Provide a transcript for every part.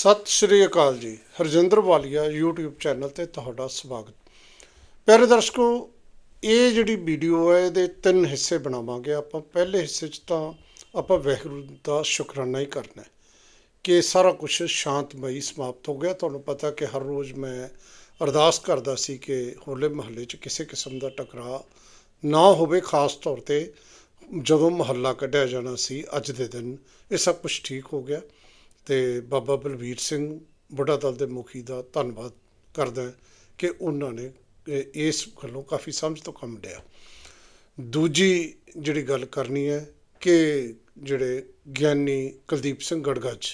ਸਤਿ ਸ਼੍ਰੀ ਅਕਾਲ ਜੀ। ਹਰਜਿੰਦਰ ਵਾਲੀਆ YouTube channel ਤੇ ਤੁਹਾਡਾ ਸਵਾਗਤ। ਪਿਆਰੇ ਦਰਸ਼ਕੋ, ਇਹ ਜਿਹੜੀ ਵੀਡੀਓ ਹੈ, ਇਹਦੇ ਤਿੰਨ ਹਿੱਸੇ ਬਣਾਵਾਂਗੇ ਆਪਾਂ। ਪਹਿਲੇ ਹਿੱਸੇ 'ਚ ਤਾਂ ਆਪਾਂ ਵਾਹਿਗੁਰੂ ਦਾ ਸ਼ੁਕਰਾਨਾ ਹੀ ਕਰਨਾ ਹੈ ਕਿ ਸਾਰਾ ਕੁਝ ਸ਼ਾਂਤਮਈ ਸਮਾਪਤ ਹੋ ਗਿਆ। ਤੁਹਾਨੂੰ ਪਤਾ ਕਿ ਹਰ ਰੋਜ਼ ਮੈਂ ਅਰਦਾਸ ਕਰਦਾ ਸੀ ਕਿ ਹੋਲੇ ਮਹੱਲੇ 'ਚ ਕਿਸੇ ਕਿਸਮ ਦਾ ਟਕਰਾਅ ਨਾ ਹੋਵੇ, ਖਾਸ ਤੌਰ ਤੇ ਜਦੋਂ ਮਹੱਲਾ ਕੱਢਿਆ ਜਾਣਾ ਸੀ, ਅੱਜ ਦੇ ਦਿਨ। ਇਹ ਸਭ ਕੁਝ ਠੀਕ ਹੋ ਗਿਆ। ਤੇ ਬਾਬਾ ਬਲਵੀਰ ਸਿੰਘ ਬੁੱਢਾ ਦਲ ਦੇ ਮੁਖੀ ਦਾ ਧੰਨਵਾਦ ਕਰਦਾ ਕਿ ਉਹਨਾਂ ਨੇ ਇਸ ਗੱਲੋਂ ਕਾਫੀ ਸਮਝ ਤੋਂ ਕੰਮ ਲਿਆ। ਦੂਜੀ ਜਿਹੜੀ ਗੱਲ ਕਰਨੀ ਹੈ ਕਿ ਜਿਹੜੇ ਗਿਆਨੀ ਕੁਲਦੀਪ ਸਿੰਘ ਗੜਗੱਜ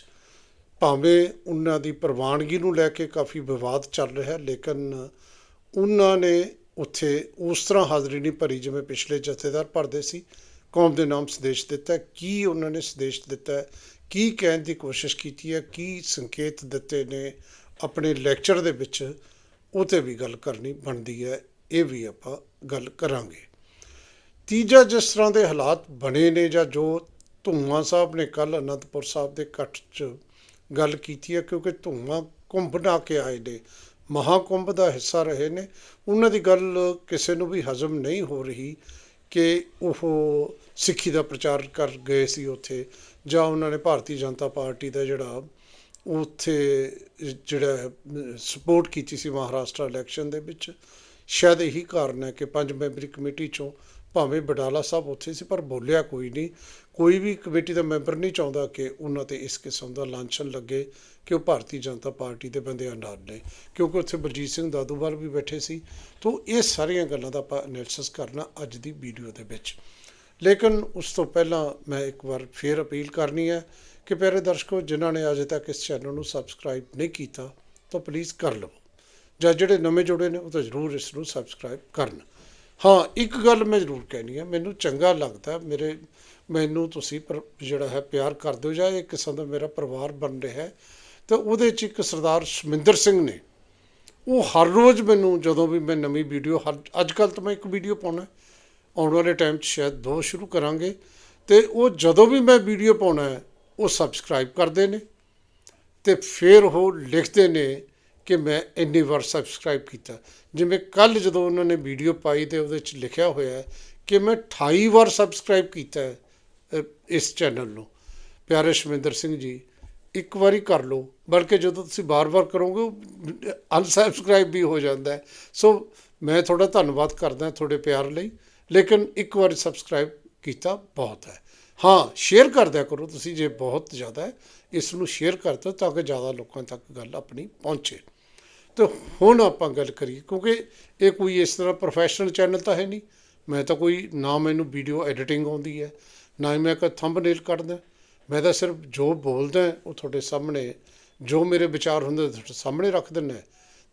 ਭਾਵੇਂ ਉਹਨਾਂ ਦੀ ਪ੍ਰਵਾਨਗੀ ਨੂੰ ਲੈ ਕੇ ਕਾਫੀ ਵਿਵਾਦ ਚੱਲ ਰਿਹਾ ਹੈ, ਲੇਕਿਨ ਉਹਨਾਂ ਨੇ ਉੱਥੇ ਉਸ ਤਰ੍ਹਾਂ ਹਾਜ਼ਰੀ ਨਹੀਂ ਭਰੀ ਜਿਵੇਂ ਪਿਛਲੇ ਜਥੇਦਾਰ ਭਰਦੇ ਸੀ। ਕੌਮ ਦੇ ਨਾਮ ਸੰਦੇਸ਼ ਦਿੱਤਾ, ਕੀ ਉਹਨਾਂ ਨੇ ਸੰਦੇਸ਼ ਦਿੱਤਾ, ਕੀ ਕਹਿਣ ਦੀ ਕੋਸ਼ਿਸ਼ ਕੀਤੀ ਹੈ, ਕੀ ਸੰਕੇਤ ਦਿੱਤੇ ਨੇ ਆਪਣੇ ਲੈਕਚਰ ਦੇ ਵਿੱਚ ਉਹ ਤੇ ਵੀ ਗੱਲ ਕਰਨੀ ਬਣਦੀ ਹੈ, ਇਹ ਵੀ ਆਪਾਂ ਗੱਲ ਕਰਾਂਗੇ। ਤੀਜਾ ਜਿਸ ਤਰ੍ਹਾਂ ਦੇ ਹਾਲਾਤ ਬਣੇ ਨੇ ਜਾਂ ਜੋ ਧੂਮਾ ਸਾਹਿਬ ਨੇ ਕੱਲ ਅਨੰਦਪੁਰ ਸਾਹਿਬ ਦੇ ਇਕੱਠ 'ਚ ਗੱਲ ਕੀਤੀ ਹੈ, ਕਿਉਂਕਿ ਧੂਮਾ ਕੁੰਭ ਬਣਾ ਕੇ ਆਏ ਨੇ, ਮਹਾਕੁੰਭ ਦਾ ਹਿੱਸਾ ਰਹੇ ਨੇ, ਉਹਨਾਂ ਦੀ ਗੱਲ ਕਿਸੇ ਨੂੰ ਵੀ ਹਜ਼ਮ ਨਹੀਂ ਹੋ ਰਹੀ ਕਿ ਉਹ ਸਿੱਖੀ ਦਾ ਪ੍ਰਚਾਰ ਕਰ ਗਏ ਸੀ ਉੱਥੇ, ਜਾਂ ਉਹਨਾਂ ਨੇ ਭਾਰਤੀ ਜਨਤਾ ਪਾਰਟੀ ਦਾ ਜਿਹੜਾ ਉੱਥੇ ਜਿਹੜਾ ਸਪੋਰਟ ਕੀਤੀ ਸੀ ਮਹਾਰਾਸ਼ਟਰ ਇਲੈਕਸ਼ਨ ਦੇ ਵਿੱਚ, ਸ਼ਾਇਦ ਇਹੀ ਕਾਰਨ ਹੈ ਕਿ ਪੰਜ ਮੈਂਬਰੀ ਕਮੇਟੀ ਚੋਂ ਭਾਵੇਂ ਬਡਾਲਾ ਸਾਹਿਬ ਉੱਥੇ ਸੀ, ਪਰ ਬੋਲਿਆ ਕੋਈ ਨਹੀਂ। ਕੋਈ ਵੀ ਕਮੇਟੀ ਦਾ ਮੈਂਬਰ ਨਹੀਂ ਚਾਹੁੰਦਾ ਕਿ ਉਹਨਾਂ ਤੇ ਇਸ ਕਿਸਮ ਦਾ ਲਾਂਛਨ ਲੱਗੇ ਕਿ ਉਹ ਭਾਰਤੀ ਜਨਤਾ ਪਾਰਟੀ ਦੇ ਬੰਦਿਆਂ ਨਾਲ ਨੇ। ਕਿਉਂਕਿ ਉੱਥੇ ਬਲਜੀਤ ਸਿੰਘ ਦਾਦੂਵਾਲ ਵੀ ਬੈਠੇ ਸੀ। ਤੋਂ ਇਹ ਸਾਰੀਆਂ ਗੱਲਾਂ ਦਾ ਆਪਾਂ ਐਨਾਲਿਸਿਸ ਕਰਨਾ ਅੱਜ ਦੀ ਵੀਡੀਓ ਦੇ ਵਿੱਚ। ਲੇਕਿਨ ਉਸ ਤੋਂ ਪਹਿਲਾਂ ਮੈਂ ਇੱਕ ਵਾਰ ਫੇਰ ਅਪੀਲ ਕਰਨੀ ਹੈ ਕਿ ਪਿਆਰੇ ਦਰਸ਼ਕੋ, ਜਿਨ੍ਹਾਂ ਨੇ ਅਜੇ ਤੱਕ ਇਸ ਚੈਨਲ ਨੂੰ ਸਬਸਕ੍ਰਾਈਬ ਨਹੀਂ ਕੀਤਾ, ਤਾਂ ਪਲੀਜ਼ ਕਰ ਲਵੋ। ਜਾਂ ਜਿਹੜੇ ਨਵੇਂ ਜੁੜੇ ਨੇ, ਉਹ ਤਾਂ ਜ਼ਰੂਰ ਇਸ ਨੂੰ ਸਬਸਕ੍ਰਾਈਬ ਕਰਨ। ਹਾਂ, ਇੱਕ ਗੱਲ ਮੈਂ ਜ਼ਰੂਰ ਕਹਿਣੀ ਹੈ, ਮੈਨੂੰ ਚੰਗਾ ਲੱਗਦਾ ਮੇਰੇ, ਮੈਨੂੰ ਤੁਸੀਂ ਪਰ, ਜਿਹੜਾ ਹੈ, ਪਿਆਰ ਕਰਦੇ ਹੋ ਜਾਂ ਇੱਕ ਕਿਸਮ ਦਾ ਮੇਰਾ ਪਰਿਵਾਰ ਬਣ ਰਿਹਾ ਹੈ, ਤੇ ਉਹਦੇ 'ਚ ਇੱਕ ਸਰਦਾਰ ਸ਼ਮਿੰਦਰ ਸਿੰਘ ਨੇ, ਉਹ ਹਰ ਰੋਜ਼ ਮੈਨੂੰ ਜਦੋਂ ਵੀ ਮੈਂ ਨਵੀਂ ਵੀਡੀਓ ਅੱਜ ਕੱਲ ਤਾਂ ਮੈਂ ਇੱਕ ਵੀਡੀਓ ਪਾਉਣਾ ਆਉਣ ਵਾਲੇ ਟਾਈਮ 'ਚ ਸ਼ਾਇਦ ਦੋ ਸ਼ੁਰੂ ਕਰਾਂਗੇ। ਤੇ ਉਹ ਜਦੋਂ ਵੀ ਮੈਂ ਵੀਡੀਓ ਪਾਉਣਾ ਹੈ, ਉਹ ਸਬਸਕ੍ਰਾਈਬ ਕਰਦੇ ਨੇ। ਤੇ ਫਿਰ ਉਹ ਲਿਖਦੇ ਨੇ ਕਿ ਮੈਂ ਇੰਨੀ ਵਾਰ ਸਬਸਕ੍ਰਾਈਬ ਕੀਤਾ। ਜਿਵੇਂ ਕੱਲ ਜਦੋਂ ਉਹਨਾਂ ਨੇ ਵੀਡੀਓ ਪਾਈ ਤੇ ਉਹਦੇ 'ਚ ਲਿਖਿਆ ਹੋਇਆ ਕਿ ਮੈਂ 28 ਵਾਰ ਸਬਸਕ੍ਰਾਈਬ ਕੀਤਾ ਇਸ ਚੈਨਲ ਨੂੰ। ਪਿਆਰੇ ਸ਼ਮਿੰਦਰ ਸਿੰਘ ਜੀ, ਇੱਕ ਵਾਰੀ ਕਰ ਲਓ। ਬਲਕਿ ਜਦੋਂ ਤੁਸੀਂ ਬਾਰ-ਬਾਰ ਕਰੋਗੇ ਅਨਸਬਸਕ੍ਰਾਈਬ ਵੀ ਹੋ ਜਾਂਦਾ ਸੋ ਮੈਂ ਤੁਹਾਡਾ ਧੰਨਵਾਦ ਕਰਦਾ ਤੁਹਾਡੇ ਪਿਆਰ ਲਈ। ਲੇਕਿਨ ਇੱਕ ਵਾਰੀ ਸਬਸਕ੍ਰਾਈਬ ਕੀਤਾ ਬਹੁਤ ਹੈ। ਹਾਂ ਸ਼ੇਅਰ ਕਰਦਿਆ ਕਰੋ ਤੁਸੀਂ ਜੇ ਬਹੁਤ ਜ਼ਿਆਦਾ ਇਸ ਨੂੰ ਸ਼ੇਅਰ ਕਰ ਦਿਓ ਤਾਂ ਕਿ ਜ਼ਿਆਦਾ ਲੋਕਾਂ ਤੱਕ ਗੱਲ ਆਪਣੀ ਪਹੁੰਚੇ। ਤੇ ਹੁਣ ਆਪਾਂ ਗੱਲ ਕਰੀਏ, ਕਿਉਂਕਿ ਇਹ ਕੋਈ ਇਸ ਤਰ੍ਹਾਂ ਪ੍ਰੋਫੈਸ਼ਨਲ ਚੈਨਲ ਤਾਂ ਹੈ ਨਹੀਂ। ਮੈਂ ਤਾਂ ਕੋਈ, ਨਾ ਮੈਨੂੰ ਵੀਡੀਓ ਐਡੀਟਿੰਗ ਆਉਂਦੀ ਹੈ, ਨਾ ਹੀ ਮੈਂ ਕੋਈ ਥੰਬਨੇਲ ਕੱਢਦਾ ਮੈਂ ਤਾਂ ਸਿਰਫ ਜੋ ਬੋਲਦਾ ਉਹ ਤੁਹਾਡੇ ਸਾਹਮਣੇ, ਜੋ ਮੇਰੇ ਵਿਚਾਰ ਹੁੰਦੇ ਤੁਹਾਡੇ ਸਾਹਮਣੇ ਰੱਖ ਦਿੰਦਾ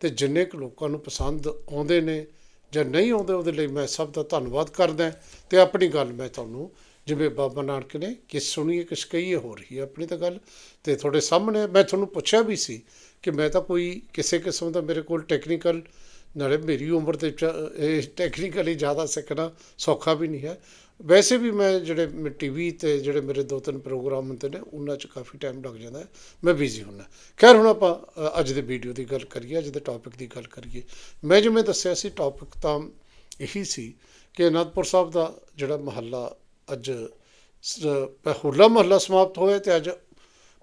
ਤੇ ਜਿੰਨੇ ਕੁ ਲੋਕਾਂ ਨੂੰ ਪਸੰਦ ਆਉਂਦੇ ਨੇ ਜਾਂ ਨਹੀਂ ਆਉਂਦੇ ਉਹਦੇ ਲਈ ਮੈਂ ਸਭ ਦਾ ਧੰਨਵਾਦ ਕਰਦਾ ਤੇ ਆਪਣੀ ਗੱਲ ਮੈਂ ਤੁਹਾਨੂੰ ਜਿਵੇਂ ਬਾਬਾ ਨਾਨਕ ਨੇ ਕਿ ਸੁਣੀਏ ਕਿਸ ਕਹੀਏ ਹੋ ਰਹੀ ਹੈ ਆਪਣੀ ਤਾਂ ਗੱਲ। ਤੇ ਤੁਹਾਡੇ ਸਾਹਮਣੇ ਮੈਂ ਤੁਹਾਨੂੰ ਪੁੱਛਿਆ ਵੀ ਸੀ ਕਿ ਮੈਂ ਤਾਂ ਕੋਈ ਕਿਸੇ ਕਿਸਮ ਦਾ ਮੇਰੇ ਕੋਲ ਟੈਕਨੀਕਲ ਨਾਲੇ ਮੇਰੀ ਉਮਰ ਦੇ ਵਿੱਚ ਇਹ ਟੈਕਨੀਕਲੀ ਜ਼ਿਆਦਾ ਸਿੱਖਣਾ ਸੌਖਾ ਵੀ ਨਹੀਂ ਹੈ। ਵੈਸੇ ਵੀ ਮੈਂ ਜਿਹੜੇ ਟੀਵੀ ਤੇ ਜਿਹੜੇ ਮੇਰੇ ਦੋ ਤਿੰਨ ਪ੍ਰੋਗਰਾਮ ਹੁੰਦੇ ਨੇ, ਉਹਨਾਂ 'ਚ ਕਾਫੀ ਟਾਈਮ ਲੱਗ ਜਾਂਦਾ ਮੈਂ ਬਿਜ਼ੀ ਹੁੰਦਾ ਖੈਰ, ਹੁਣ ਆਪਾਂ ਅੱਜ ਦੇ ਵੀਡੀਓ ਦੀ ਗੱਲ ਕਰੀਏ, ਅੱਜ ਦੇ ਟੌਪਿਕ ਦੀ ਗੱਲ ਕਰੀਏ। ਮੈਂ ਜਿਵੇਂ ਦੱਸਿਆ ਸੀ ਟੌਪਿਕ ਤਾਂ ਇਹੀ ਸੀ ਕਿ ਅਨੰਦਪੁਰ ਸਾਹਿਬ ਦਾ ਜਿਹੜਾ ਮਹੱਲਾ ਅੱਜ ਹੋਲਾ ਮਹੱਲਾ ਸਮਾਪਤ ਹੋਇਆ ਤੇ ਅੱਜ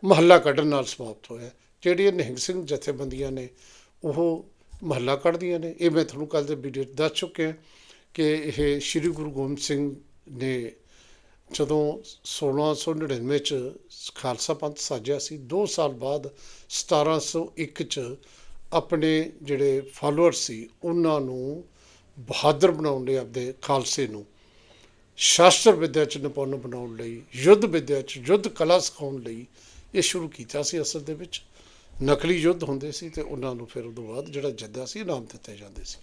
ਮਹੱਲਾ ਕੱਢਣ ਨਾਲ ਸਮਾਪਤ ਹੋਇਆ ਜਿਹੜੀਆਂ ਨਿਹੰਗ ਸਿੰਘ ਜਥੇਬੰਦੀਆਂ ਨੇ, ਉਹ ਮਹੱਲਾ ਕੱਢਦੀਆਂ ਨੇ। ਇਹ ਮੈਂ ਤੁਹਾਨੂੰ ਕੱਲ ਦੇ ਵੀਡੀਓ 'ਚ ਦੱਸ ਚੁੱਕਿਆ ਕਿ ਇਹ ਸ੍ਰੀ ਗੁਰੂ ਗੋਬਿੰਦ ਸਿੰਘ ਨੇ ਜਦੋਂ 1699 ਚ ਖਾਲਸਾ ਪੰਥ ਸਾਜਿਆ ਸੀ 2 ਸਾਲ ਬਾਅਦ 1701 ਚ ਆਪਣੇ ਜਿਹੜੇ ਫਾਲੋਅਰ ਸੀ, ਉਹਨਾਂ ਨੂੰ ਬਹਾਦਰ ਬਣਾਉਣ ਲਈ ਆਪਦੇ ਖਾਲਸੇ ਨੂੰ ਸ਼ਾਸਤਰ ਵਿਦਿਆ ਚ ਨਿਪੁੰਨ ਬਣਾਉਣ ਲਈ, ਯੁੱਧ ਵਿਦਿਆ ਚ, ਯੁੱਧ ਕਲਾ ਸਿਖਾਉਣ ਲਈ ਇਹ ਸ਼ੁਰੂ ਕੀਤਾ ਸੀ ਅਸਲ ਦੇ ਵਿੱਚ। ਨਕਲੀ ਯੁੱਧ ਹੁੰਦੇ ਸੀ ਤੇ ਉਹਨਾਂ ਨੂੰ ਫਿਰ ਉਦੋਂ ਬਾਅਦ ਜਿਹੜਾ ਜੱਦਾ ਸੀ, ਇਨਾਮ ਦਿੱਤੇ ਜਾਂਦੇ ਸੀ।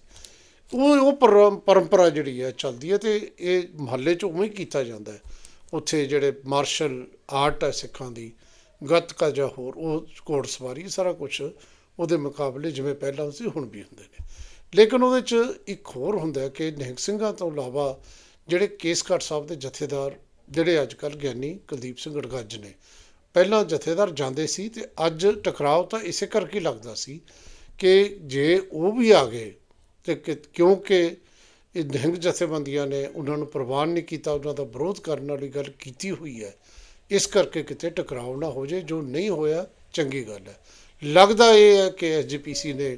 ਉਹ ਉਹ ਪਰੰ- ਪਰੰਪਰਾ ਜਿਹੜੀ ਹੈ ਚੱਲਦੀ ਹੈ ਤੇ ਇਹ ਮਹੱਲੇ 'ਚ ਉਵੇਂ ਹੀ ਕੀਤਾ ਜਾਂਦਾ ਹੈ। ਉੱਥੇ ਜਿਹੜੇ ਮਾਰਸ਼ਲ ਆਰਟ ਹੈ ਸਿੱਖਾਂ ਦੀ, ਗੱਤਕਾ ਜਾਂ ਹੋਰ, ਉਹ ਘੋੜ ਸਵਾਰੀ ਸਾਰਾ ਕੁਝ ਉਹਦੇ ਮੁਕਾਬਲੇ ਜਿਵੇਂ ਪਹਿਲਾਂ ਸੀ, ਹੁਣ ਵੀ ਹੁੰਦੇ ਨੇ। ਲੇਕਿਨ ਉਹਦੇ 'ਚ ਇੱਕ ਹੋਰ ਹੁੰਦਾ ਹੈ ਕਿ ਨਿਹੰਗ ਸਿੰਘਾਂ ਤੋਂ ਇਲਾਵਾ ਜਿਹੜੇ ਕੇਸਗੜ੍ਹ ਸਾਹਿਬ ਦੇ ਜਥੇਦਾਰ, ਜਿਹੜੇ ਅੱਜ ਕੱਲ੍ਹ ਗਿਆਨੀ ਕੁਲਦੀਪ ਸਿੰਘ ਗੜਗੱਜ ਨੇ, ਪਹਿਲਾਂ ਜਥੇਦਾਰ ਜਾਂਦੇ ਸੀ ਤੇ ਅੱਜ ਟਕਰਾਓ ਤਾਂ ਇਸੇ ਕਰਕੇ ਲੱਗਦਾ ਸੀ ਕਿ ਜੇ ਉਹ ਵੀ ਆ ਗਏ ਤੇ ਕਿ- ਕਿਉਂਕਿ ਇਹ ਨਿਹੰਗ ਜਥੇਬੰਦੀਆਂ ਨੇ ਉਹਨਾਂ ਨੂੰ ਪ੍ਰਵਾਨ ਨਹੀਂ ਕੀਤਾ, ਉਹਨਾਂ ਦਾ ਵਿਰੋਧ ਕਰਨ ਵਾਲੀ ਗੱਲ ਕੀਤੀ ਹੋਈ ਹੈ। ਇਸ ਕਰਕੇ ਕਿਤੇ ਟਕਰਾਓ ਨਾ ਹੋ ਜੇ, ਜੋ ਨਹੀਂ ਹੋਇਆ, ਚੰਗੀ ਗੱਲ ਹੈ। ਲੱਗਦਾ ਇਹ ਹੈ ਕਿ ਐਸਜੀਪੀਸੀ ਨੇ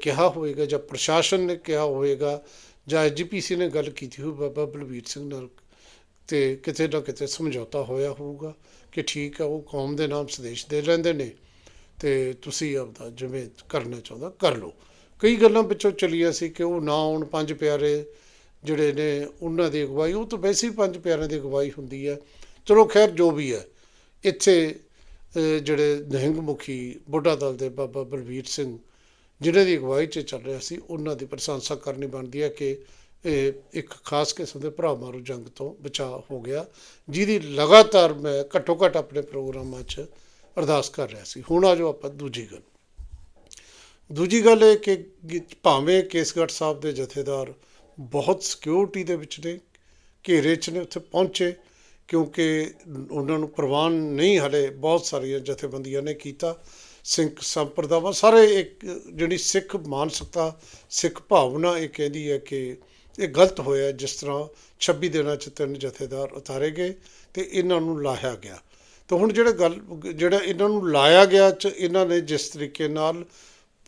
ਕਿਹਾ ਹੋਵੇਗਾ ਜਾਂ ਪ੍ਰਸ਼ਾਸਨ ਨੇ ਕਿਹਾ ਹੋਵੇਗਾ ਜਾਂ ਐਸਜੀਪੀਸੀ ਨੇ ਗੱਲ ਕੀਤੀ ਹੋਈ ਬਾਬਾ ਬਲਵੀਰ ਸਿੰਘ ਨਾਲ ਤੇ ਕਿਤੇ ਨਾ ਕਿਤੇ ਸਮਝੌਤਾ ਹੋਇਆ ਹੋਊਗਾ ਕਿ ਠੀਕ ਹੈ, ਉਹ ਕੌਮ ਦੇ ਨਾਮ ਸੰਦੇਸ਼ ਦੇ ਲੈਂਦੇ ਨੇ ਤੇ ਤੁਸੀਂ ਆਪਦਾ ਜਿਵੇਂ ਕਰਨਾ ਚਾਹੁੰਦਾ, ਕਰ ਲਓ। ਕਈ ਗੱਲਾਂ ਵਿੱਚੋਂ ਚਲੀਆਂ ਸੀ ਕਿ ਉਹ ਨਾ ਆਉਣ, ਪੰਜ ਪਿਆਰੇ ਜਿਹੜੇ ਨੇ ਉਹਨਾਂ ਦੀ ਅਗਵਾਈ, ਉਹ ਤਾਂ ਵੈਸੇ ਹੀ ਪੰਜ ਪਿਆਰਿਆਂ ਦੀ ਅਗਵਾਈ ਹੁੰਦੀ ਹੈ। ਚਲੋ ਖੈਰ, ਜੋ ਵੀ ਹੈ। ਇੱਥੇ ਜਿਹੜੇ ਨਿਹੰਗ ਮੁਖੀ ਬੁੱਢਾ ਦਲ ਦੇ ਬਾਬਾ ਬਲਵੀਰ ਸਿੰਘ ਜਿਨ੍ਹਾਂ ਦੀ ਅਗਵਾਈ 'ਚ ਚੱਲ ਰਿਹਾ ਸੀ, ਉਹਨਾਂ ਦੀ ਪ੍ਰਸ਼ੰਸਾ ਕਰਨੀ ਬਣਦੀ ਹੈ ਕਿ ਇਹ ਇੱਕ ਖਾਸ ਕਿਸਮ ਦੇ ਭਰਾ ਮਾਰੂ ਜੰਗ ਤੋਂ ਬਚਾਅ ਹੋ ਗਿਆ, ਜਿਹਦੀ ਲਗਾਤਾਰ ਮੈਂ ਘੱਟੋ ਘੱਟ ਆਪਣੇ ਪ੍ਰੋਗਰਾਮਾਂ 'ਚ ਅਰਦਾਸ ਕਰ ਰਿਹਾ ਸੀ। ਹੁਣ ਆ ਜਾਓ ਆਪਾਂ ਦੂਜੀ ਗੱਲ। ਦੂਜੀ ਗੱਲ ਇਹ ਕਿ ਭਾਵੇਂ ਕੇਸਗੜ੍ਹ ਸਾਹਿਬ ਦੇ ਜਥੇਦਾਰ ਬਹੁਤ ਸਿਕਿਉਰਿਟੀ ਦੇ ਵਿੱਚ ਨੇ, ਘੇਰੇ 'ਚ ਨੇ, ਉੱਥੇ ਪਹੁੰਚੇ, ਕਿਉਂਕਿ ਉਹਨਾਂ ਨੂੰ ਪ੍ਰਵਾਨ ਨਹੀਂ ਹਲੇ ਬਹੁਤ ਸਾਰੀਆਂ ਜਥੇਬੰਦੀਆਂ ਨੇ ਕੀਤਾ, ਸਿੱਖ ਸੰਪਰਦਾਵਾਂ, ਸਾਰੇ ਇੱਕ ਜਿਹੜੀ ਸਿੱਖ ਮਾਨਸਿਕਤਾ, ਸਿੱਖ ਭਾਵਨਾ ਇਹ ਕਹਿੰਦੀ ਹੈ ਕਿ ਇਹ ਗਲਤ ਹੋਇਆ, ਜਿਸ ਤਰ੍ਹਾਂ 26 ਦਿਨਾਂ 'ਚ ਤਿੰਨ ਜਥੇਦਾਰ ਉਤਾਰੇ ਗਏ ਤੇ ਇਹਨਾਂ ਨੂੰ ਲਾਇਆ ਗਿਆ। ਤਾਂ ਹੁਣ ਜਿਹੜਾ ਗੱਲ, ਜਿਹੜਾ ਇਹਨਾਂ ਨੂੰ ਲਾਇਆ ਗਿਆ ਚ, ਇਹਨਾਂ ਨੇ ਜਿਸ ਤਰੀਕੇ ਨਾਲ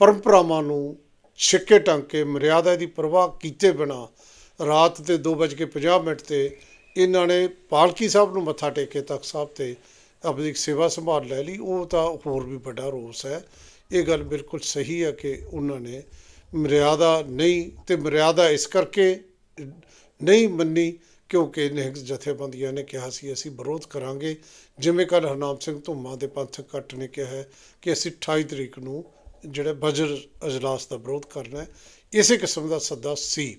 ਪਰੰਪਰਾਵਾਂ ਨੂੰ ਛਿੱਕੇ ਟੰਗ ਕੇ ਮਰਿਆਦਾ ਦੀ ਪਰਵਾਹ ਕੀਤੇ ਬਿਨਾ ਰਾਤ ਦੇ 2:50 ਮਿੰਟ ਤੇ ਇਹਨਾਂ ਨੇ ਪਾਲਕੀ ਸਾਹਿਬ ਨੂੰ ਮੱਥਾ ਟੇਕੇ ਤਖਤ ਸਾਹਿਬ ਤੇ ਆਪਣੀ ਸੇਵਾ ਸੰਭਾਲ ਲੈ ਲਈ। ਉਹ ਤਾਂ ਹੋਰ ਵੀ ਵੱਡਾ ਰੋਸ ਹੈ। ਇਹ ਗੱਲ ਬਿਲਕੁਲ ਸਹੀ ਹੈ ਕਿ ਉਹਨਾਂ ਨੇ ਮਰਿਆਦਾ ਨਹੀਂ ਤੇ ਮਰਿਆਦਾ ਇਸ ਕਰਕੇ ਨਹੀਂ ਮੰਨੀ ਕਿਉਂਕਿ ਨਿਹੰਗ ਜਥੇਬੰਦੀਆਂ ਨੇ ਕਿਹਾ ਸੀ, ਅਸੀਂ ਵਿਰੋਧ ਕਰਾਂਗੇ। ਜਿਵੇਂ ਕੱਲ ਹਰਨਾਮ ਸਿੰਘ ਧੁੰਮਾ ਦੇ ਪੰਥਕ ਕੱਟ ਨੇ ਕਿਹਾ ਹੈ ਕਿ ਅਸੀਂ 28 ਤਰੀਕ ਨੂੰ ਜਿਹੜਾ ਬਜਰ ਅਜਲਾਸ ਦਾ ਵਿਰੋਧ ਕਰਨਾ ਇਸੇ ਕਿਸਮ ਦਾ ਸੱਦਾ ਸੀ।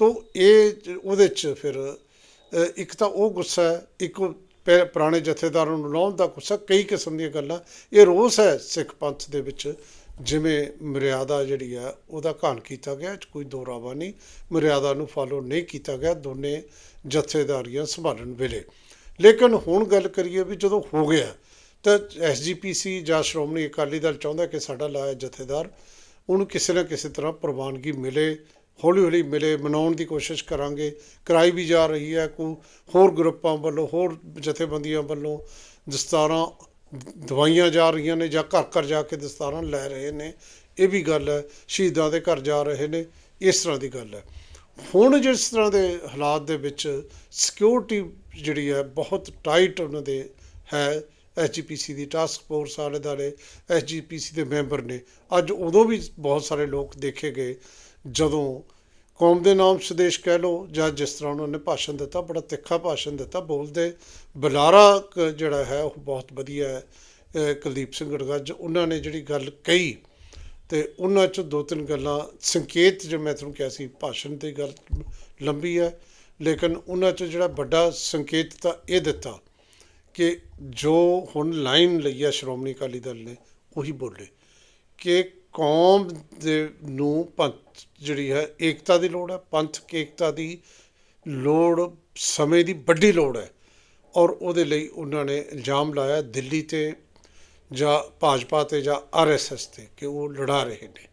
ਤੋ ਇਹ ਉਹਦੇ ਚ ਫਿਰ ਇੱਕ ਤਾਂ ਉਹ ਗੁੱਸਾ ਹੈ, ਇੱਕ ਉਹ ਪੁਰਾਣੇ ਜਥੇਦਾਰਾਂ ਨੂੰ ਲਾਉਣ ਦਾ ਗੁੱਸਾ, ਕਈ ਕਿਸਮ ਦੀਆਂ ਗੱਲਾਂ। ਇਹ ਰੋਸ ਹੈ ਸਿੱਖ ਪੰਥ ਦੇ ਵਿੱਚ, ਜਿਵੇਂ ਮਰਿਆਦਾ ਜਿਹੜੀ ਆ ਉਹਦਾ ਘਾਣ ਕੀਤਾ ਗਿਆ 'ਚ ਕੋਈ ਦੋਰਾਵਾ ਨਹੀਂ। ਮਰਿਆਦਾ ਨੂੰ ਫਾਲੋ ਨਹੀਂ ਕੀਤਾ ਗਿਆ, ਦੋਨੇ ਜਥੇਦਾਰੀਆਂ ਸੰਭਾਲਣ ਵੇਲੇ। ਲੇਕਿਨ ਹੁਣ ਗੱਲ ਕਰੀਏ ਵੀ ਜਦੋਂ ਹੋ ਗਿਆ ਤਾਂ ਐਸਜੀਪੀਸੀ ਜਾਂ ਸ਼੍ਰੋਮਣੀ ਅਕਾਲੀ ਦਲ ਚਾਹੁੰਦਾ ਕਿ ਸਾਡਾ ਲਾਇਆ ਜਥੇਦਾਰ, ਉਹਨੂੰ ਕਿਸੇ ਨਾ ਕਿਸੇ ਤਰ੍ਹਾਂ ਪ੍ਰਵਾਨਗੀ ਮਿਲੇ ਹੌਲੀ ਹੌਲੀ ਮਿਲੇ, ਮਨਾਉਣ ਦੀ ਕੋਸ਼ਿਸ਼ ਕਰਾਂਗੇ, ਕਰਾਈ ਵੀ ਜਾ ਰਹੀ ਹੈ, ਕੋ ਹੋਰ ਗਰੁੱਪਾਂ ਵੱਲੋਂ, ਹੋਰ ਜਥੇਬੰਦੀਆਂ ਵੱਲੋਂ ਦਸਤਾਰਾਂ ਦਵਾਈਆਂ ਜਾ ਰਹੀਆਂ ਨੇ ਜਾਂ ਘਰ ਘਰ ਜਾ ਕੇ ਦਸਤਾਰਾਂ ਲੈ ਰਹੇ ਨੇ, ਇਹ ਵੀ ਗੱਲ ਹੈ, ਸ਼ਹੀਦਾਂ ਦੇ ਘਰ ਜਾ ਰਹੇ ਨੇ, ਇਸ ਤਰ੍ਹਾਂ ਦੀ ਗੱਲ ਹੈ। ਹੁਣ ਜਿਸ ਤਰ੍ਹਾਂ ਦੇ ਹਾਲਾਤ ਦੇ ਵਿੱਚ ਸਿਕਿਉਰਿਟੀ ਜਿਹੜੀ ਹੈ ਬਹੁਤ ਟਾਈਟ ਉਹਨਾਂ ਦੇ ਹੈ ਐਸਜੀਪੀਸੀ ਦੀ ਟਾਸਕ ਫੋਰਸ ਵਾਲੇ ਦਾਲੇ ਐਸਜੀਪੀਸੀ ਦੇ ਮੈਂਬਰ ਨੇ। ਅੱਜ ਉਦੋਂ ਵੀ ਬਹੁਤ ਸਾਰੇ ਲੋਕ ਦੇਖੇ ਗਏ, ਜਦੋਂ ਕੌਮ ਦੇ ਨਾਮ ਸੁਦੇਸ਼ ਕਹਿ ਲਓ, ਜਾਂ ਜਿਸ ਤਰ੍ਹਾਂ ਉਹਨਾਂ ਨੇ ਭਾਸ਼ਣ ਦਿੱਤਾ, ਬੜਾ ਤਿੱਖਾ ਭਾਸ਼ਣ ਦਿੱਤਾ, ਬੋਲਦੇ ਬੁਲਾਰਾ ਜਿਹੜਾ ਹੈ, ਉਹ ਬਹੁਤ ਵਧੀਆ ਹੈ ਕੁਲਦੀਪ ਸਿੰਘ ਗੜਗੱਜ ਉਹਨਾਂ ਨੇ ਜਿਹੜੀ ਗੱਲ ਕਹੀ, ਤੇ ਉਹਨਾਂ ਚ ਦੋ ਤਿੰਨ ਗੱਲਾਂ, ਸੰਕੇਤ ਜੋ ਮੈਂ ਤੁਹਾਨੂੰ ਕਿਹਾ ਸੀ, ਭਾਸ਼ਣ ਦੀ ਗੱਲ ਲੰਬੀ ਹੈ, ਲੇਕਿਨ ਉਹਨਾਂ ਚ ਜਿਹੜਾ ਵੱਡਾ ਸੰਕੇਤ ਤਾਂ ਇਹ ਦਿੱਤਾ ਕਿ ਜੋ ਹੁਣ ਲਾਈਨ ਲਈ ਹੈ ਸ਼੍ਰੋਮਣੀ ਅਕਾਲੀ ਦਲ ਨੇ, ਉਹੀ ਬੋਲੇ ਕਿ ਕੌਮ ਦੇ ਨੂੰ ਪੰਥ ਜਿਹੜੀ ਹੈ, ਏਕਤਾ ਦੀ ਲੋੜ ਹੈ ਪੰਥਕ ਏਕਤਾ ਦੀ ਲੋੜ, ਸਮੇਂ ਦੀ ਵੱਡੀ ਲੋੜ ਹੈ ਔਰ ਉਹਦੇ ਲਈ ਉਹਨਾਂ ਨੇ ਇਲਜ਼ਾਮ ਲਾਇਆ ਦਿੱਲੀ ਤੇ ਜਾਂ ਭਾਜਪਾ ਤੇ ਜਾਂ ਆਰਐਸਐਸ ਤੇ ਕਿ ਉਹ ਲੜਾ ਰਹੇ ਨੇ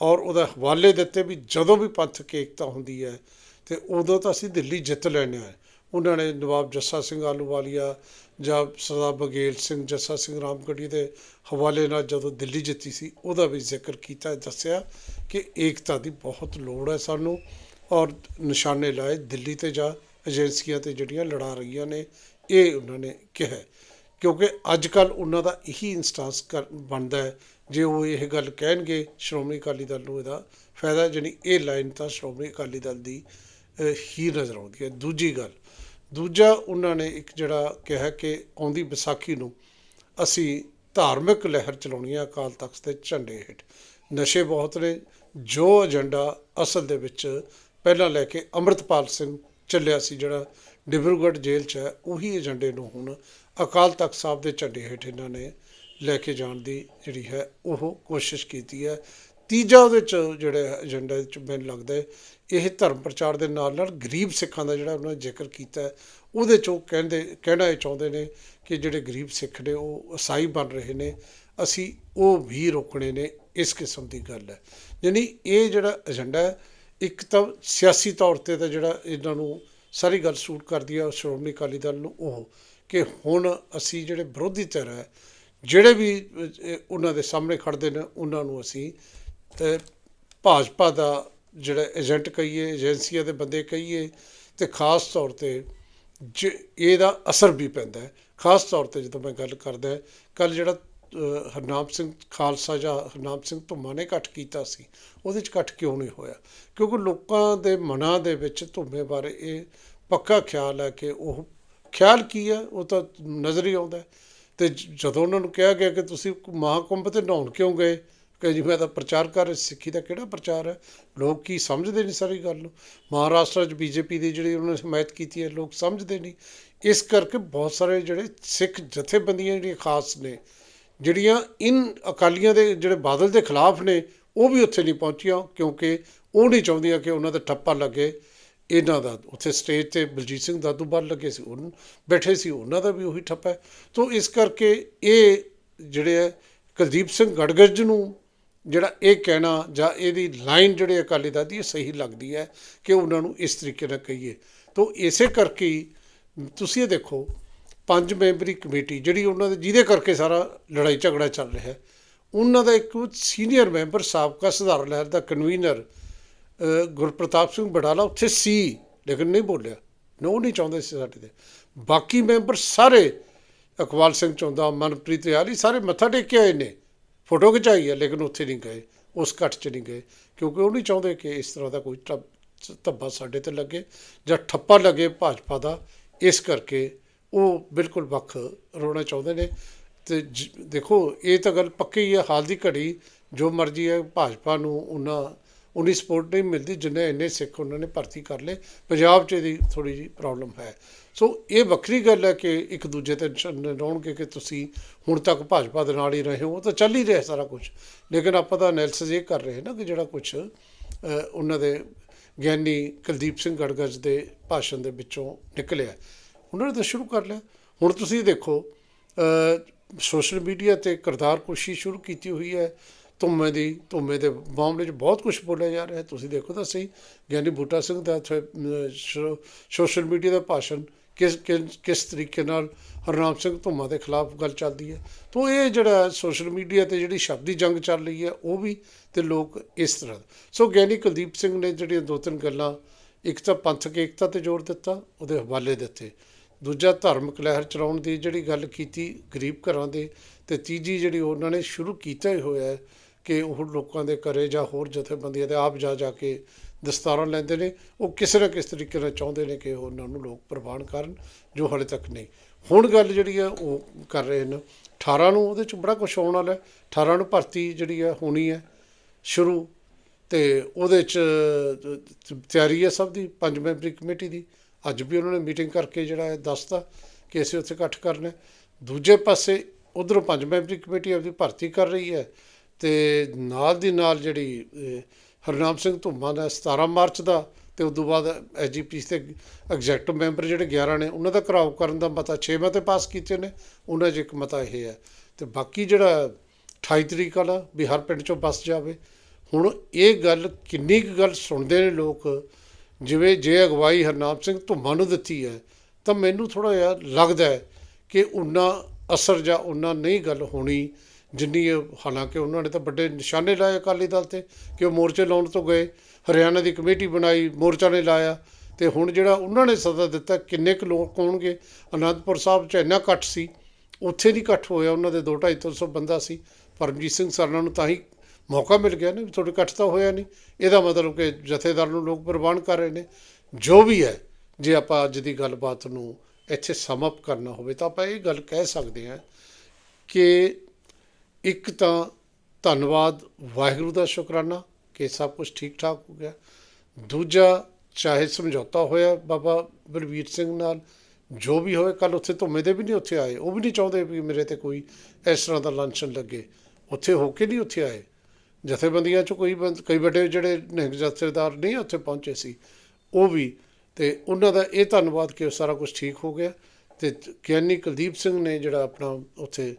ਔਰ ਉਹਦਾ ਹਵਾਲੇ ਦਿੱਤੇ ਵੀ ਜਦੋਂ ਵੀ ਪੰਥਕ ਏਕਤਾ ਹੁੰਦੀ ਹੈ ਤੇ ਉਦੋਂ ਤਾਂ ਅਸੀਂ ਦਿੱਲੀ ਜਿੱਤ ਲੈਣਾ ਹੈ। ਉਹਨਾਂ ਨੇ ਨਵਾਬ ਜੱਸਾ ਸਿੰਘ ਆਲੂਵਾਲੀਆ ਜਾਂ ਸਰਦਾਰ ਬਗੇਲ ਸਿੰਘ, ਜੱਸਾ ਸਿੰਘ ਰਾਮਗੜ੍ਹੀ ਦੇ ਹਵਾਲੇ ਨਾਲ ਜਦੋਂ ਦਿੱਲੀ ਜਿੱਤੀ ਸੀ, ਉਹਦਾ ਵੀ ਜ਼ਿਕਰ ਕੀਤਾ, ਦੱਸਿਆ ਕਿ ਏਕਤਾ ਦੀ ਬਹੁਤ ਲੋੜ ਹੈ ਸਾਨੂੰ ਔਰ ਨਿਸ਼ਾਨੇ ਲਾਏ ਦਿੱਲੀ ਤੇ ਜਾਂ, ਏਜੰਸੀਆਂ ਤੇ ਜਿਹੜੀਆਂ ਲੜਾ ਰਹੀਆਂ ਨੇ, ਇਹ ਉਹਨਾਂ ਨੇ ਕਿਹਾ। ਕਿਉਂਕਿ ਅੱਜ ਕੱਲ ਉਹਨਾਂ ਦਾ ਇਹੀ ਇਨਸਟੈਂਸ ਬਣਦਾ ਹੈ, ਜੇ ਉਹ ਇਹ ਗੱਲ ਕਹਿਣਗੇ, ਸ਼੍ਰੋਮਣੀ ਅਕਾਲੀ ਦਲ ਨੂੰ ਇਹਦਾ ਫਾਇਦਾ, ਜਾਣੀ ਇਹ ਲਾਈਨ ਤਾਂ ਸ਼੍ਰੋਮਣੀ ਅਕਾਲੀ ਦਲ ਦੀ ਹੀ ਨਜ਼ਰ ਆਉਂਦੀ ਹੈ। ਦੂਜੀ ਗੱਲ ਦੂਜਾ ਉਹਨਾਂ ਨੇ ਇੱਕ ਜਿਹੜਾ ਕਿਹਾ ਕਿ ਆਉਂਦੀ ਵਿਸਾਖੀ ਨੂੰ ਅਸੀਂ ਧਾਰਮਿਕ ਲਹਿਰ ਚਲਾਉਣੀ ਹੈ ਅਕਾਲ ਤਖਤ ਦੇ ਝੰਡੇ ਹੇਠ। ਨਸ਼ੇ ਬਹੁਤ ਨੇ, ਜੋ ਏਜੰਡਾ ਅਸਲ ਦੇ ਵਿੱਚ ਪਹਿਲਾਂ ਲੈ ਕੇ ਅੰਮ੍ਰਿਤਪਾਲ ਸਿੰਘ ਚੱਲਿਆ ਸੀ, ਜਿਹੜਾ ਡਿਬਰੂਗੜ੍ਹ ਜੇਲ੍ਹ 'ਚ ਹੈ, ਉਹੀ ਏਜੰਡੇ ਨੂੰ ਹੁਣ ਅਕਾਲ ਤਖਤ ਸਾਹਿਬ ਦੇ ਝੰਡੇ ਹੇਠ ਇਹਨਾਂ ਨੇ ਲੈ ਕੇ ਜਾਣ ਦੀ ਜਿਹੜੀ ਹੈ, ਉਹ ਕੋਸ਼ਿਸ਼ ਕੀਤੀ ਹੈ। ਤੀਜਾ ਉਹਦੇ ਚ ਜਿਹੜਾ ਏਜੰਡਾ ਚ ਮੈਨੂੰ ਲੱਗਦਾ ਇਹ ਧਰਮ ਪ੍ਰਚਾਰ ਦੇ ਨਾਲ ਨਾਲ ਗਰੀਬ ਸਿੱਖਾਂ ਦਾ ਜਿਹੜਾ ਉਹਨਾਂ ਨੇ ਜ਼ਿਕਰ ਕੀਤਾ ਉਹਦੇ ਚੋਂ ਕਹਿੰਦੇ, ਕਹਿਣਾ ਇਹ ਚਾਹੁੰਦੇ ਨੇ ਕਿ ਜਿਹੜੇ ਗਰੀਬ ਸਿੱਖ ਨੇ, ਉਹ ਈਸਾਈ ਬਣ ਰਹੇ ਨੇ, ਅਸੀਂ ਉਹ ਵੀ ਰੋਕਣੇ ਨੇ, ਇਸ ਕਿਸਮ ਦੀ ਗੱਲ ਹੈ। ਯਾਨੀ ਇਹ ਜਿਹੜਾ ਏਜੰਡਾ ਇੱਕ ਤਾਂ ਸਿਆਸੀ ਤੌਰ ਤੇ ਤਾਂ ਜਿਹੜਾ ਇਹਨਾਂ ਨੂੰ ਸਾਰੀ ਗੱਲ ਸੂਟ ਕਰਦੀ ਹੈ, ਸ਼੍ਰੋਮਣੀ ਅਕਾਲੀ ਦਲ ਨੂੰ ਉਹ, ਕਿ ਹੁਣ ਅਸੀਂ ਜਿਹੜੇ ਵਿਰੋਧੀ ਧਿਰ ਹੈ, ਜਿਹੜੇ ਵੀ ਉਹਨਾਂ ਦੇ ਸਾਹਮਣੇ ਖੜਦੇ ਨੇ, ਉਹਨਾਂ ਨੂੰ ਅਸੀਂ ਤੇ ਭਾਜਪਾ ਦਾ ਜਿਹੜਾ ਏਜੰਟ ਕਹੀਏ ਏਜੰਸੀਆਂ ਦੇ ਬੰਦੇ ਕਹੀਏ, ਤੇ ਖਾਸ ਤੌਰ ਤੇ ਜ ਇਹਦਾ ਅਸਰ ਵੀ ਪੈਂਦਾ ਹੈ। ਖਾਸ ਤੌਰ ਤੇ ਜਦੋਂ ਮੈਂ ਗੱਲ ਕਰਦਾ ਕੱਲ ਜਿਹੜਾ ਹਰਨਾਮ ਸਿੰਘ ਖਾਲਸਾ ਜਾਂ ਹਰਨਾਮ ਸਿੰਘ ਧੁੰਮਾ ਨੇ ਇਕੱਠ ਕੀਤਾ ਸੀ, ਉਹਦੇ ਚ ਇਕੱਠ ਕਿਉਂ ਨਹੀਂ ਹੋਇਆ? ਕਿਉਂਕਿ ਲੋਕਾਂ ਦੇ ਮਨਾਂ ਦੇ ਵਿੱਚ ਧੁੰਮੇ ਬਾਰੇ ਇਹ ਪੱਕਾ ਖਿਆਲ ਹੈ ਕਿ ਉਹ, ਖਿਆਲ ਕੀ ਹੈ? ਉਹ ਤਾਂ ਨਜ਼ਰ ਹੀ ਆਉਂਦਾ ਹੈ। ਤੇ ਜਦੋਂ ਉਹਨਾਂ ਨੂੰ ਕਿਹਾ ਗਿਆ ਕਿ ਤੁਸੀਂ ਮਹਾਕੁੰਭ ਤੇ ਨਹਾਉਣ ਕਿਉਂ ਗਏ? ਕਿ ਜੀ ਮੈਂ ਤਾਂ ਪ੍ਰਚਾਰ ਕਰ ਰਿਹਾ, ਸਿੱਖੀ ਦਾ ਕਿਹੜਾ ਪ੍ਰਚਾਰ ਹੈ? ਲੋਕ ਕੀ ਸਮਝਦੇ ਨਹੀਂ ਸਾਰੀ ਗੱਲ ਨੂੰ? ਮਹਾਰਾਸ਼ਟਰ 'ਚ ਬੀਜੇਪੀ ਦੀ ਜਿਹੜੀ ਉਹਨਾਂ ਨੇ ਹਮਾਇਤ ਕੀਤੀ ਹੈ, ਲੋਕ ਸਮਝਦੇ ਨਹੀਂ। ਇਸ ਕਰਕੇ ਬਹੁਤ ਸਾਰੇ ਜਿਹੜੇ ਸਿੱਖ ਜਥੇਬੰਦੀਆਂ ਜਿਹੜੀਆਂ ਖਾਸ ਨੇ, ਜਿਹੜੀਆਂ ਇਨ ਅਕਾਲੀਆਂ ਦੇ ਜਿਹੜੇ ਬਾਦਲ ਦੇ ਖਿਲਾਫ ਨੇ, ਉਹ ਵੀ ਉੱਥੇ ਨਹੀਂ ਪਹੁੰਚੀਆਂ ਕਿਉਂਕਿ ਉਹ ਨਹੀਂ ਚਾਹੁੰਦੀਆਂ ਕਿ ਉਹਨਾਂ ਦਾ ਠੱਪਾ ਲੱਗੇ। ਇਹਨਾਂ ਦਾ ਉੱਥੇ ਸਟੇਜ ਤੇ ਬਲਜੀਤ ਸਿੰਘ ਦਾਦੂ ਦਾਦੂਵਾਲ ਲੱਗੇ ਸੀ, ਉਹ ਬੈਠੇ ਸੀ, ਉਹਨਾਂ ਦਾ ਵੀ ਉਹੀ ਠੱਪਾ ਹੈ। ਤੋਂ ਇਸ ਕਰਕੇ ਇਹ ਜਿਹੜੇ ਹੈ, ਕੁਲਦੀਪ ਸਿੰਘ ਗੜਗੜ ਨੂੰ ਜਿਹੜਾ ਇਹ ਕਹਿਣਾ ਜਾਂ ਇਹਦੀ ਲਾਈਨ ਜਿਹੜੇ ਅਕਾਲੀ ਦਲ ਦੀ, ਇਹ ਸਹੀ ਲੱਗਦੀ ਹੈ ਕਿ ਉਹਨਾਂ ਨੂੰ ਇਸ ਤਰੀਕੇ ਨਾਲ ਕਹੀਏ। ਤੋਂ ਇਸੇ ਕਰਕੇ ਤੁਸੀਂ ਇਹ ਦੇਖੋ, ਪੰਜ ਮੈਂਬਰੀ ਕਮੇਟੀ ਜਿਹੜੀ ਉਹਨਾਂ ਦੇ, ਜਿਹਦੇ ਕਰਕੇ ਸਾਰਾ ਲੜਾਈ ਝਗੜਾ ਚੱਲ ਰਿਹਾ ਹੈ, ਉਹਨਾਂ ਦਾ ਇੱਕ ਸੀਨੀਅਰ ਮੈਂਬਰ ਸਾਬਕਾ ਸੁਧਾਰ ਲਹਿਰ ਦਾ ਕਨਵੀਨਰ ਗੁਰਪ੍ਰਤਾਪ ਸਿੰਘ ਬਡਾਲਾ ਉੱਥੇ ਸੀ, ਲੇਕਿਨ ਨਹੀਂ ਬੋਲਿਆ। ਨੋ ਨਹੀਂ ਚਾਹੁੰਦੇ ਸੀ ਸਾਡੇ ਤੇ। ਬਾਕੀ ਮੈਂਬਰ ਸਾਰੇ ਅਕਵਾਲ ਸਿੰਘ ਚਾਹੁੰਦਾ ਮਨਪ੍ਰੀਤ ਯਾਲੀ ਸਾਰੇ ਮੱਥਾ ਟੇਕ ਕੇ ਆਏ ਨੇ। ਫੋਟੋ ਖਿਚਾਈ ਹੈ ਲੇਕਿਨ ਉੱਥੇ ਨਹੀਂ ਗਏ, ਉਸ ਇਕੱਠ 'ਚ ਨਹੀਂ ਗਏ, ਕਿਉਂਕਿ ਉਹ ਨਹੀਂ ਚਾਹੁੰਦੇ ਕਿ ਇਸ ਤਰ੍ਹਾਂ ਦਾ ਕੋਈ ਠੱਪ- ਧੱਬਾ ਸਾਡੇ ਤੇ ਲੱਗੇ ਜਾਂ ਠੱਪਾ ਲੱਗੇ ਭਾਜਪਾ ਦਾ, ਇਸ ਕਰਕੇ ਉਹ ਬਿਲਕੁਲ ਵੱਖ ਰੋਣਾ ਚਾਹੁੰਦੇ ਨੇ। ਤੇ ਜ- ਦੇਖੋ, ਇਹ ਤਾਂ ਗੱਲ ਪੱਕੀ ਹੈ ਹਾਲ ਦੀ ਘੜੀ ਜੋ ਮਰਜ਼ੀ ਹੈ, ਭਾਜਪਾ ਨੂੰ ਉਹਨਾਂ ਉਨੀ ਸਪੋਰਟ ਨਹੀਂ ਮਿਲਦੀ, ਜਿੰਨੇ ਇੰਨੇ ਸਿੱਖ ਉਹਨਾਂ ਨੇ ਭਰਤੀ ਕਰ ਲਏ। ਪੰਜਾਬ 'ਚ ਇਹਦੀ ਥੋੜੀ ਜਿਹੀ ਪ੍ਰੋਬਲਮ ਹੈ। ਸੋ ਇਹ ਵੱਖਰੀ ਗੱਲ ਹੈ ਕਿ ਇੱਕ ਦੂਜੇ ਤੇ ਰਹਿਣਗੇ ਕਿ ਤੁਸੀਂ ਹੁਣ ਤੱਕ ਭਾਜਪਾ ਦੇ ਨਾਲ ਹੀ ਰਹੇ ਹੋ, ਉਹ ਤਾਂ ਚੱਲ ਹੀ ਰਿਹਾ ਸਾਰਾ ਕੁਝ। ਲੇਕਿਨ ਆਪਾਂ ਤਾਂ ਐਨਾਲਿਸਿਸ ਇਹ ਕਰ ਰਹੇ ਨਾ ਕਿ ਜਿਹੜਾ ਕੁਝ ਉਹਨਾਂ ਦੇ ਗਿਆਨੀ ਕੁਲਦੀਪ ਸਿੰਘ ਗੜਗੜ ਦੇ ਭਾਸ਼ਣ ਦੇ ਵਿੱਚੋਂ ਨਿਕਲਿਆ। ਉਹਨਾਂ ਨੇ ਤਾਂ ਸ਼ੁਰੂ ਕਰ ਲਿਆ। ਹੁਣ ਤੁਸੀਂ ਦੇਖੋ ਸੋਸ਼ਲ ਮੀਡੀਆ ਤੇ ਕਰਤਾਰ ਕੁਸ਼ੀ ਸ਼ੁਰੂ ਕੀਤੀ ਹੋਈ ਹੈ। ਧੁੰਮੇ ਦੀ ਧੁੰਮੇ ਦੇ ਮਾਮਲੇ 'ਚ ਬਹੁਤ ਕੁਝ ਬੋਲਿਆ ਜਾ ਰਿਹਾ ਤੁਸੀਂ ਦੇਖੋ ਤਾਂ ਸਹੀ ਗਿਆਨੀ ਬੂਟਾ ਸਿੰਘ ਦਾ ਇੱਥੇ, ਸੋਸ਼ਲ ਮੀਡੀਆ ਦਾ ਭਾਸ਼ਣ ਕਿਸ ਕਿਸ- ਕਿਸ ਤਰੀਕੇ ਨਾਲ ਹਰਨਾਮ ਸਿੰਘ ਧੁੰਮਾ ਦੇ ਖਿਲਾਫ ਗੱਲ ਚੱਲਦੀ ਹੈ। ਤੋਂ ਇਹ ਜਿਹੜਾ ਸੋਸ਼ਲ ਮੀਡੀਆ ਤੇ ਜਿਹੜੀ ਸ਼ਬਦੀ ਜੰਗ ਚੱਲ ਰਹੀ ਹੈ ਉਹ ਵੀ ਤੇ ਲੋਕ ਇਸ ਤਰ੍ਹਾਂ ਸੋ ਗਿਆਨੀ ਕੁਲਦੀਪ ਸਿੰਘ ਨੇ ਜਿਹੜੀਆਂ ਦੋ ਤਿੰਨ ਗੱਲਾਂ ਇੱਕ ਤਾਂ ਪੰਥਕ ਏਕਤਾ ਤੇ ਜ਼ੋਰ ਦਿੱਤਾ ਉਹਦੇ ਹਵਾਲੇ ਦਿੱਤੇ। ਦੂਜਾ ਧਾਰਮਿਕ ਲਹਿਰ ਚਲਾਉਣ ਦੀ ਜਿਹੜੀ ਗੱਲ ਕੀਤੀ ਗਰੀਬ ਘਰਾਂ ਦੇ ਤੇ ਤੀਜੀ ਜਿਹੜੀ ਉਹਨਾਂ ਨੇ ਸ਼ੁਰੂ ਕੀਤਾ ਹੀ ਹੋਇਆ ਕਿ ਉਹ ਲੋਕਾਂ ਦੇ ਘਰੇ ਜਾਂ ਹੋਰ ਜਥੇਬੰਦੀਆਂ ਦੇ ਆਪ ਜਾ ਜਾ ਕੇ ਦਸਤਾਰਾਂ ਲੈਂਦੇ ਨੇ। ਉਹ ਕਿਸੇ ਨਾ ਕਿਸ ਤਰੀਕੇ ਨਾਲ ਚਾਹੁੰਦੇ ਨੇ ਕਿ ਉਹਨਾਂ ਨੂੰ ਲੋਕ ਪ੍ਰਵਾਨ ਕਰਨ, ਜੋ ਹਾਲੇ ਤੱਕ ਨਹੀਂ। ਹੁਣ ਗੱਲ ਜਿਹੜੀ ਆ, ਉਹ ਕਰ ਰਹੇ ਨੇ 18 ਨੂੰ ਉਹਦੇ ਚ ਬੜਾ ਕੁਝ ਆਉਣ ਵਾਲਾ ਹੈ। 18 ਨੂੰ ਭਰਤੀ ਜਿਹੜੀ ਹੈ ਹੋਣੀ ਹੈ ਸ਼ੁਰੂ। ਤੇ ਉਹਦੇ ਚ ਤਿਆਰੀ ਹੈ ਸਭ ਦੀ, ਪੰਜ ਮੈਂਬਰੀ ਕਮੇਟੀ ਦੀ। ਅੱਜ ਵੀ ਉਹਨਾਂ ਨੇ ਮੀਟਿੰਗ ਕਰਕੇ ਜਿਹੜਾ ਹੈ ਦੱਸਤਾ ਕਿ ਅਸੀਂ ਉੱਥੇ ਇਕੱਠ ਕਰਨਾ ਦੂਜੇ ਪਾਸੇ ਉਧਰੋਂ ਪੰਜ ਮੈਂਬਰੀ ਕਮੇਟੀ ਆਪਦੀ ਭਰਤੀ ਕਰ ਰਹੀ ਹੈ। ਤੇ ਨਾਲ ਦੀ ਨਾਲ ਜਿਹੜੀ ਹਰਨਾਮ ਸਿੰਘ ਧੁੰਮਾ ਦਾ 17 ਮਾਰਚ ਦਾ ਤੇ ਉਸ ਤੋਂ ਬਾਅਦ ਐਸਜੀਪੀ ਤੇ ਐਗਜ਼ੈਕਟਿਵ ਮੈਂਬਰ ਜਿਹੜੇ 11 ਨੇ, ਉਹਨਾਂ ਦਾ ਘਰਾਓ ਕਰਨ ਦਾ ਮਤਾ 6 ਮਤੇ ਪਾਸ ਕੀਤੇ ਨੇ, ਉਹਨਾਂ 'ਚ ਇੱਕ ਮਤਾ ਇਹ ਹੈ। ਤੇ ਬਾਕੀ ਜਿਹੜਾ 28 ਤਰੀਕ ਵਾਲਾ ਵੀ ਹਰ ਪਿੰਡ 'ਚੋਂ ਬੱਸ ਜਾਵੇ, ਹੁਣ ਇਹ ਗੱਲ ਕਿੰਨੀ ਕੁ ਗੱਲ ਸੁਣਦੇ ਨੇ ਲੋਕ, ਜਿਵੇਂ ਜੇ ਅਗਵਾਈ ਹਰਨਾਮ ਸਿੰਘ ਧੁੰਮਾ ਨੂੰ ਦਿੱਤੀ ਹੈ, ਤਾਂ ਮੈਨੂੰ ਥੋੜਾ ਜਿਹਾ ਲੱਗਦਾ ਹੈ ਕਿ ਉਨਾ ਅਸਰ ਜਾਂ ਉਨਾ ਨਹੀਂ ਗੱਲ ਹੋਣੀ ਜਿੰਨੀ ਹਾਲਾਂਕਿ ਉਹਨਾਂ ਨੇ ਤਾਂ ਵੱਡੇ ਨਿਸ਼ਾਨੇ ਲਾਏ ਅਕਾਲੀ ਦਲ ਤੇ ਕਿ ਉਹ ਮੋਰਚੇ ਲਾਉਣ ਤੋਂ ਗਏ, ਹਰਿਆਣਾ ਦੀ ਕਮੇਟੀ ਬਣਾਈ, ਮੋਰਚਾ ਨੇ ਲਾਇਆ ਤੇ ਹੁਣ ਜਿਹੜਾ ਉਹਨਾਂ ਨੇ ਸੱਦਾ ਦਿੱਤਾ ਕਿੰਨੇ ਕੁ ਲੋਕ ਹੋਣਗੇ ਅਨੰਦਪੁਰ ਸਾਹਿਬ 'ਚ ਇੰਨਾ ਇਕੱਠ ਸੀ, ਉੱਥੇ ਨਹੀਂ ਇਕੱਠ ਹੋਇਆ ਉਹਨਾਂ ਦੇ 2 250 ਬੰਦਾ ਸੀ, ਪਰਮਜੀਤ ਸਿੰਘ ਸਰਨਾ ਨੂੰ ਤਾਂ ਹੀ ਮੌਕਾ ਮਿਲ ਗਿਆ ਨਾ ਵੀ ਤੁਹਾਡੇ ਇਕੱਠ ਤਾਂ ਹੋਇਆ ਨਹੀਂ, ਇਹਦਾ ਮਤਲਬ ਕਿ ਜਥੇਦਾਰ ਨੂੰ ਲੋਕ ਪ੍ਰਵਾਨ ਕਰ ਰਹੇ ਨੇ, ਜੋ ਵੀ ਹੈ, ਜੇ ਆਪਾਂ ਅੱਜ ਦੀ ਗੱਲਬਾਤ ਨੂੰ ਇੱਥੇ ਸਮ ਕਰਨਾ ਹੋਵੇ ਤਾਂ ਆਪਾਂ ਇਹ ਗੱਲ ਕਹਿ ਸਕਦੇ ਹਾਂ ਕਿ ਇੱਕ ਤਾਂ ਧੰਨਵਾਦ, ਵਾਹਿਗੁਰੂ ਦਾ ਸ਼ੁਕਰਾਨਾ ਕਿ ਸਭ ਕੁਝ ਠੀਕ ਠਾਕ ਹੋ ਗਿਆ। ਦੂਜਾ, ਚਾਹੇ ਸਮਝੌਤਾ ਹੋਇਆ ਬਾਬਾ ਬਲਵੀਰ ਸਿੰਘ ਨਾਲ, ਜੋ ਵੀ ਹੋਏ ਕੱਲ ਉੱਥੇ ਧੁੰਮੇ ਦੇ ਵੀ ਨਹੀਂ ਉੱਥੇ ਆਏ। ਉਹ ਵੀ ਨਹੀਂ ਚਾਹੁੰਦੇ ਵੀ ਮੇਰੇ ਤੇ ਕੋਈ ਇਸ ਤਰ੍ਹਾਂ ਦਾ ਲਾਂਛਨ ਲੱਗੇ। ਉੱਥੇ ਹੋ ਕੇ ਨਹੀਂ ਉੱਥੇ ਆਏ। ਜਥੇਬੰਦੀਆਂ ਚ ਕੋਈ ਬੰਦ- ਕਈ ਵੱਡੇ ਜਿਹੜੇ ਨਿਹੰਗ ਜਥੇਦਾਰ ਨਹੀਂ ਉੱਥੇ ਪਹੁੰਚੇ ਸੀ, ਉਹ ਵੀ। ਤੇ ਉਹਨਾਂ ਦਾ ਇਹ ਧੰਨਵਾਦ ਕਿ ਉਹ ਸਾਰਾ ਕੁਝ ਠੀਕ ਹੋ ਗਿਆ। ਤੇ ਗਿਆਨੀ ਕੁਲਦੀਪ ਸਿੰਘ ਨੇ ਜਿਹੜਾ ਆਪਣਾ ਉੱਥੇ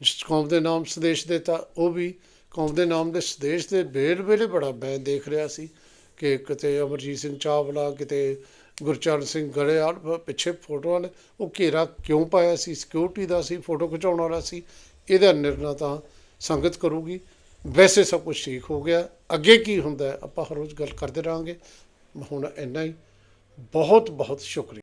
ਜਿਸ ਕੌਮ ਦੇ ਨਾਮ ਸੰਦੇਸ਼ ਦਿੱਤਾ, ਉਹ ਵੀ ਕੌਮ ਦੇ ਨਾਮ ਦੇ ਸੰਦੇਸ਼ ਦੇ ਵੇਲ ਵੇਲੇ ਬੜਾ ਮੈਂ ਦੇਖ ਰਿਹਾ ਸੀ ਕਿ ਕਿਤੇ ਅਮਰਜੀਤ ਸਿੰਘ ਚਾਵਲਾ, ਕਿਤੇ ਗੁਰਚਰਨ ਸਿੰਘ ਗੜੇਵਾਲ ਪ- ਪਿੱਛੇ ਫੋਟੋ ਵਾਲੇ ਉਹ ਘੇਰਾ ਕਿਉਂ ਪਾਇਆ ਸੀ ਸਿਕਿਉਰਿਟੀ ਦਾ ਸੀ, ਫੋਟੋ ਖਿਚਾਉਣ ਵਾਲਾ ਸੀ, ਇਹਦਾ ਨਿਰਣਾ ਤਾਂ ਸੰਗਤ ਕਰੂਗੀ। ਵੈਸੇ ਸਭ ਕੁਝ ਠੀਕ ਹੋ ਗਿਆ, ਅੱਗੇ ਕੀ ਹੁੰਦਾ ਆਪਾਂ ਹਰ ਰੋਜ਼ ਗੱਲ ਕਰਦੇ ਰਹਾਂਗੇ। ਹੁਣ ਇੰਨਾ ਹੀ। ਬਹੁਤ ਬਹੁਤ ਸ਼ੁਕਰੀਆ।